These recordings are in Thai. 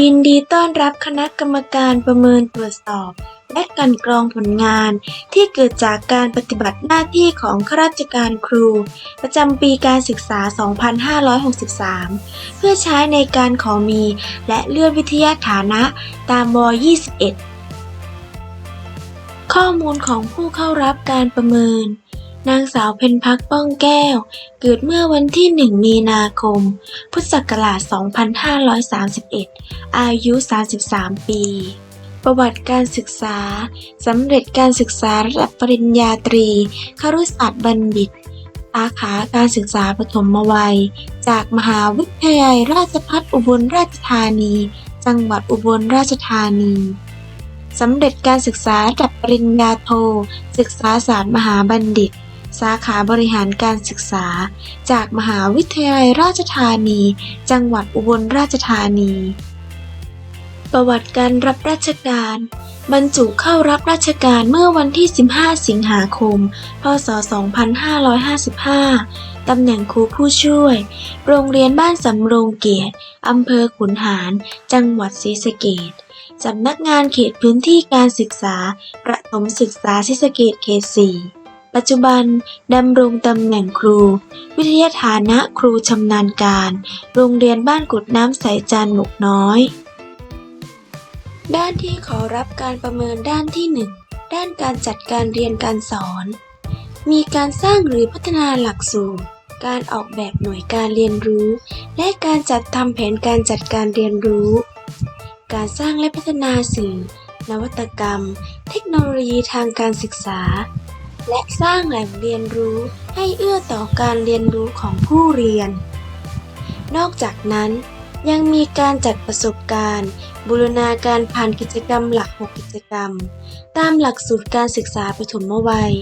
ยินดีต้อนรับคณะกรรมการประเมินตรวจสอบ และกลันกรองผลงานที่เกิดจากการปฏิบัติหน้าที่ของข้าราชการครู ประจำปีการศึกษา 2563 เพื่อใช้ในการขอมีและเลื่อนวิทยาฐานะตามว21 ข้อมูลของผู้เข้ารับการประเมิน นางสาวเพ็ญพักป้องแก้ว เกิดเมื่อวันที่ 1 มีนาคม พุทธศักราช 2531 อายุ 33 ปี ประวัติการศึกษา สำเร็จการศึกษาระดับปริญญาตรี ครุศาสตร์บัณฑิต สาขาการศึกษาปฐมวัย จากมหาวิทยาลัยราชภัฏอุบลราชธานี จังหวัดอุบลราชธานีสำเร็จการศึกษาระดับปริญญาโท ศึกษาศาสตร์มหาบัณฑิต สาขาบริหารการศึกษา จากมหาวิทยาลัยราชธานี จังหวัดอุบลราชธานี ประวัติการรับราชการ บรรจุเข้ารับราชการเมื่อวันที่ 15 สิงหาคม พศ 2555 ตำแหน่งครูผู้ช่วย โรงเรียนบ้านสำโรงเกียรติอำเภอขุนหาร จังหวัดศรีสะเกษสำนักงานเขตพื้นที่การศึกษา ประถมศึกษาศรีสะเกษเขต 4 ปัจจุบันดำรงตำแหน่งครู วิทยาฐานะครูชำนาญการ โรงเรียนบ้านกุดน้ำใสจานหมุกน้อย ด้านที่ขอรับการประเมินด้านที่ 1 ด้านการจัดการเรียนการสอน มีการสร้างหรือพัฒนาหลักสูตร การออกแบบหน่วยการเรียนรู้ และการจัดทำแผนการจัดการเรียนรู้ การสร้างและพัฒนาสื่อ นวัตกรรม เทคโนโลยีทางการศึกษา และสร้างแหล่งเรียนรู้ให้เอื้อต่อการเรียนรู้ของผู้เรียน นอกจากนั้น ยังมีการจัดประสบการณ์ บูรณาการผ่านกิจกรรมหลัก 6 กิจกรรม ตามหลักสูตรการศึกษาปฐมวัย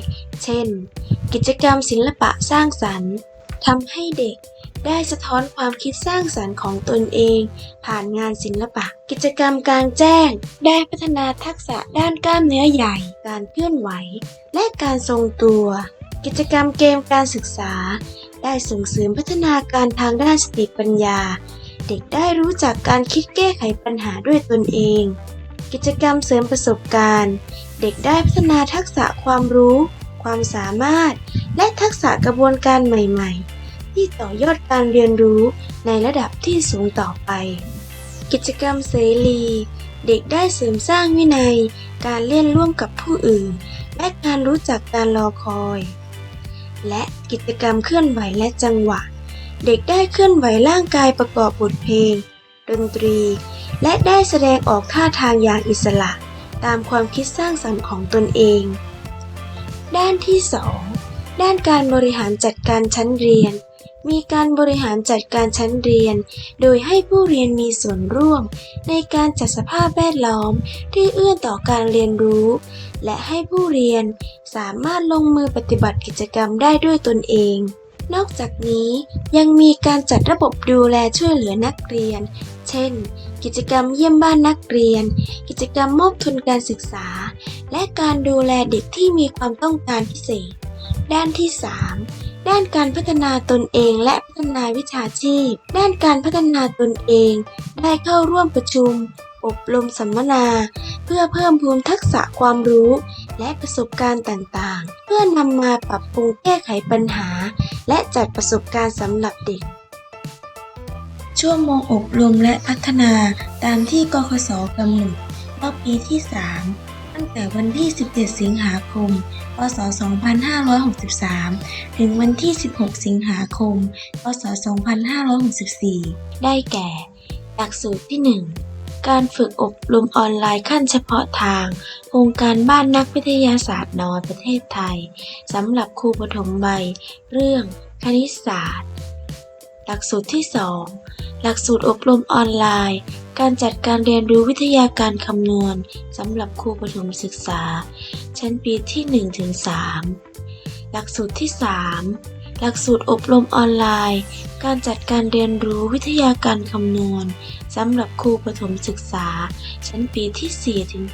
เช่น กิจกรรมศิลปะสร้างสรรค์ทำให้เด็ก ได้สะท้อนความคิดสร้างสรรค์ของตนเอง ผ่านงานศิลปะ กิจกรรมกลางแจ้ง ได้พัฒนาทักษะด้านกล้ามเนื้อใหญ่ การเคลื่อนไหว และการทรงตัว กิจกรรมเกมการศึกษา ได้ส่งเสริมพัฒนาการทางด้านสติปัญญา เด็กได้รู้จักการคิดแก้ไขปัญหาด้วยตนเอง กิจกรรมเสริมประสบการณ์ เด็กได้พัฒนาทักษะความรู้ ความสามารถ และทักษะกระบวนการใหม่ ๆ ที่ต่อยอดการเรียนรู้ในระดับที่สูงต่อไป กิจกรรมเสรี เด็กได้เสริมสร้างวินัย การเล่นร่วมกับผู้อื่น และการรู้จักการรอคอย และกิจกรรมเคลื่อนไหวและจังหวะ เด็กได้เคลื่อนไหวร่างกายประกอบบทเพลง ดนตรี และได้แสดงออกท่าทางอย่างอิสระ ตามความคิดสร้างสรรค์ของตนเอง ด้านที่ 2ด้านการบริหารจัดการชั้นเรียน มีการบริหารจัดการชั้นเรียน โดยให้ผู้เรียนมีส่วนร่วม ในการจัดสภาพแวดล้อมที่เอื้อต่อการเรียนรู้ และให้ผู้เรียนสามารถลงมือปฏิบัติกิจกรรมได้ด้วยตนเอง นอกจากนี้ยังมีการจัดระบบดูแลช่วยเหลือนักเรียน เช่น กิจกรรมเยี่ยมบ้านนักเรียน กิจกรรมมอบทุนการศึกษา และการดูแลเด็กที่มีความต้องการพิเศษ ด้านที่ 3 ด้านการพัฒนาตนเองและพัฒนาวิชาชีพ ด้านการพัฒนาตนเอง ได้เข้าร่วมประชุม อบรมสัมมนา เพื่อเพิ่มพูนทักษะความรู้ และประสบการณ์ต่างๆ เพื่อนำมาปรับปรุงแก้ไขปัญหา และจัดประสบการณ์สำหรับเด็ก ชั่วโมงอบรมและพัฒนาตามที่กคสกำหนดรอบปีที่ 3 ตั้งแต่วันที่ 17 สิงหาคม พศ 2563 ถึงวันที่ 16 สิงหาคม พศ 2564 ได้แก่ หลักสูตรที่ 1การฝึกอบรมออนไลน์ขั้นเฉพาะทาง โครงการบ้านนักวิทยาศาสตร์น้อยประเทศไทยสำหรับครูปฐมวัยเรื่องคณิตศาสตร์ หลักสูตรที่ 2 หลักสูตรอบรมออนไลน์ การจัดการเรียนรู้วิทยาการคำนวณสำหรับครูประถมศึกษา ชั้นปีที่1ถึง3หลักสูตรที่ 3 หลักสูตรอบรมออนไลน์ การจัดการเรียนรู้วิทยาการคำนวณสำหรับครูประถมศึกษา ชั้นปีที่4ถึง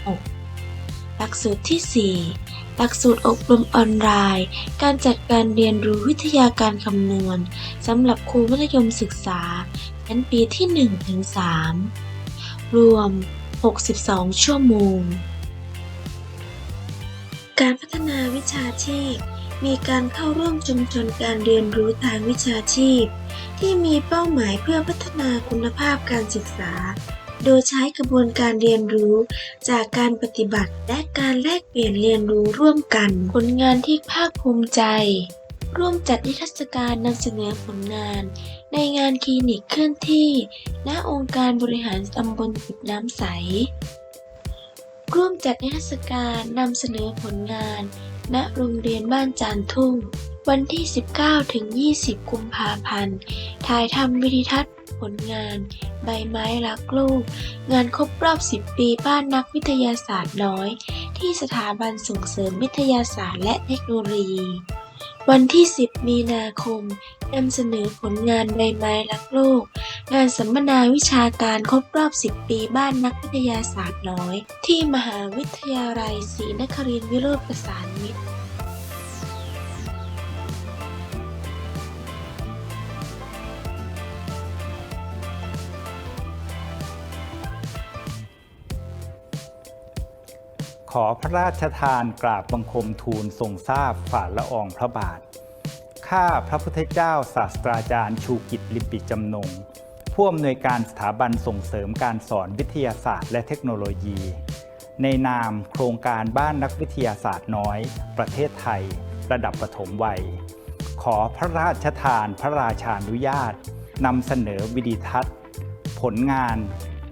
6หลักสูตรที่ 4 หลักสูตรอบรมออนไลน์ การจัดการเรียนรู้วิทยาการคำนวณสำหรับครูมัธยมศึกษาชั้นปีที่1ถึง3 รวม 62 ชั่วโมง การพัฒนาวิชาชีพ มีการเข้าร่วมชุมชนการเรียนรู้ทางวิชาชีพ ที่มีเป้าหมายเพื่อพัฒนาคุณภาพการศึกษา โดยใช้กระบวนการเรียนรู้จากการปฏิบัติและการแลกเปลี่ยนเรียนรู้ร่วมกัน ผลงานที่ภาคภูมิใจ ร่วมจัดนิทรรศการนำเสนอผลงาน ในงานคลินิกเคลื่อนที่ณองค์การบริหารตำบลกุดน้ำใส ร่วมจัดนิทรรศการนำเสนอผลงาน ณโรงเรียนบ้านจานทุ่ง วันที่ 19 ถึง 20 กุมภาพันธ์ ถ่ายทำวิดีทัศน์ผลงาน ใบไม้รักลูก งานครบรอบ 10 ปีบ้านนักวิทยาศาสตร์น้อย ที่สถาบันส่งเสริมวิทยาศาสตร์และเทคโนโลยี วันที่ 10 มีนาคมนำเสนอผลงานใบไม้รักโลก งานสัมมนาวิชาการครบรอบ 10 ปีบ้านนักวิทยาศาสตร์น้อย ที่มหาวิทยาลัยศรีนครินทร์วิโรธประสานมิตร อพระราชทานกราบบังคมทูลทรงทราบฝ่าละอองพระบาท ข้าพระพุทธเจ้าศาสตราจารย์ชูกิจลิปิจำนง ผู้อำนวยการสถาบันส่งเสริมการสอนวิทยาศาสตร์และเทคโนโลยี ในนามโครงการบ้านนักวิทยาศาสตร์น้อย ประเทศไทย ระดับปฐมวัย ขอพระราชทานพระราชานุญาตนำเสนอวิดีทัศน์ ผลงาน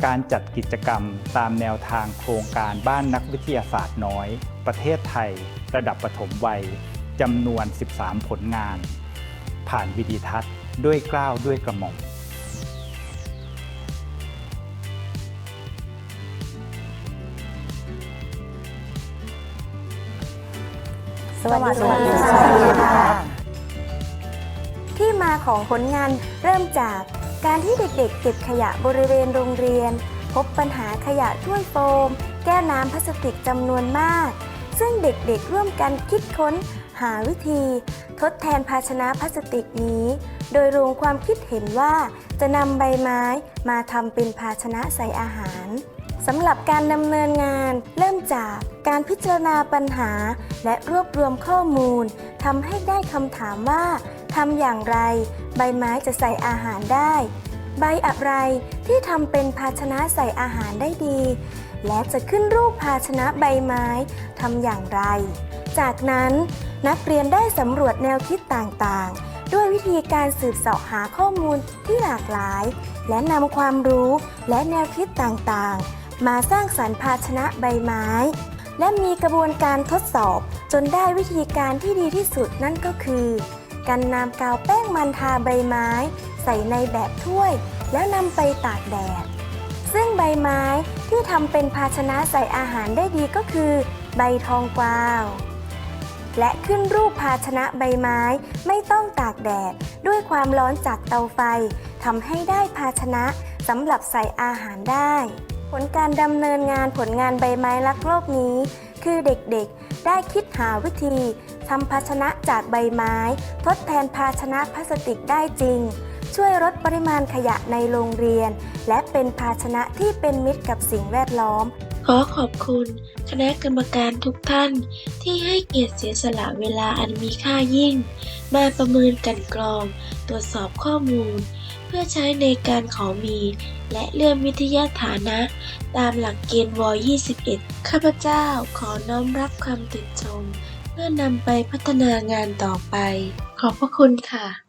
การจัดกิจกรรมตามแนวทางโครงการบ้านนักวิทยาศาสตร์น้อย ประเทศไทย ระดับปฐมวัยจำนวน 13 ผลงาน ผ่านวิดีทัศน์ด้วยเกล้าวด้วยกระหม่อมสวัสดีค่ะ ที่มาของผลงานเริ่มจาก การที่เด็กๆ เก็บขยะบริเวณโรงเรียน พบปัญหาขยะถ้วยโฟม แก้วน้ำพลาสติกจำนวนมาก ซึ่งเด็กๆร่วมกันคิดค้น หาวิธี ทดแทนภาชนะพลาสติกนี้ โดยรวมความคิดเห็นว่า จะนำใบไม้มาทำเป็นภาชนะใส่อาหารสำหรับการดำเนินงาน เริ่มจากการพิจารณาปัญหา และรวบรวมข้อมูลทำให้ได้คำถามว่า ทำอย่างไร ใบไม้จะใส่อาหารได้ ใบอะไรที่ทำเป็นภาชนะใส่อาหารได้ดี และจะขึ้นรูปภาชนะใบไม้ทำอย่างไร จากนั้นนักเรียนได้สำรวจแนวคิดต่างๆ ด้วยวิธีการสืบเสาะหาข้อมูลที่หลากหลาย และนำความรู้และแนวคิดต่างๆ มาสร้างสรรค์ภาชนะใบไม้ และมีกระบวนการทดสอบจนได้วิธีการที่ดีที่สุดนั่นก็คือ การนำกาวแป้งมันทาใบไม้ ใส่ในแบบถ้วย แล้วนำไปตากแดด ซึ่งใบไม้ที่ทำเป็นภาชนะใส่อาหารได้ดีก็คือ ใบทองกวาว และขึ้นรูปภาชนะใบไม้ไม่ต้องตากแดด ด้วยความร้อนจากเตาไฟทำให้ได้ภาชนะสำหรับใส่อาหารได้ ผลการดำเนินงานผลงานใบไม้รักโลกนี้ คือเด็กๆ ได้คิดหาวิธีทำภาชนะจากใบไม้ ทดแทนภาชนะพลาสติกได้จริง ช่วยลดปริมาณขยะในโรงเรียน และเป็นภาชนะที่เป็นมิตรกับสิ่งแวดล้อม ขอขอบคุณคณะกรรมการทุกท่าน ที่ให้เกียรติเสียสละเวลาอันมีค่ายิ่ง มาประเมินกันกรอง ตรวจสอบข้อมูล เพื่อใช้ในการขอมี และเลื่อนวิทยาฐานะ ตามหลักเกณฑ์ว21 ข้าพเจ้าขอน้อมรับคำติชม เพื่อนำไปพัฒนางานต่อไป ขอบพระคุณค่ะ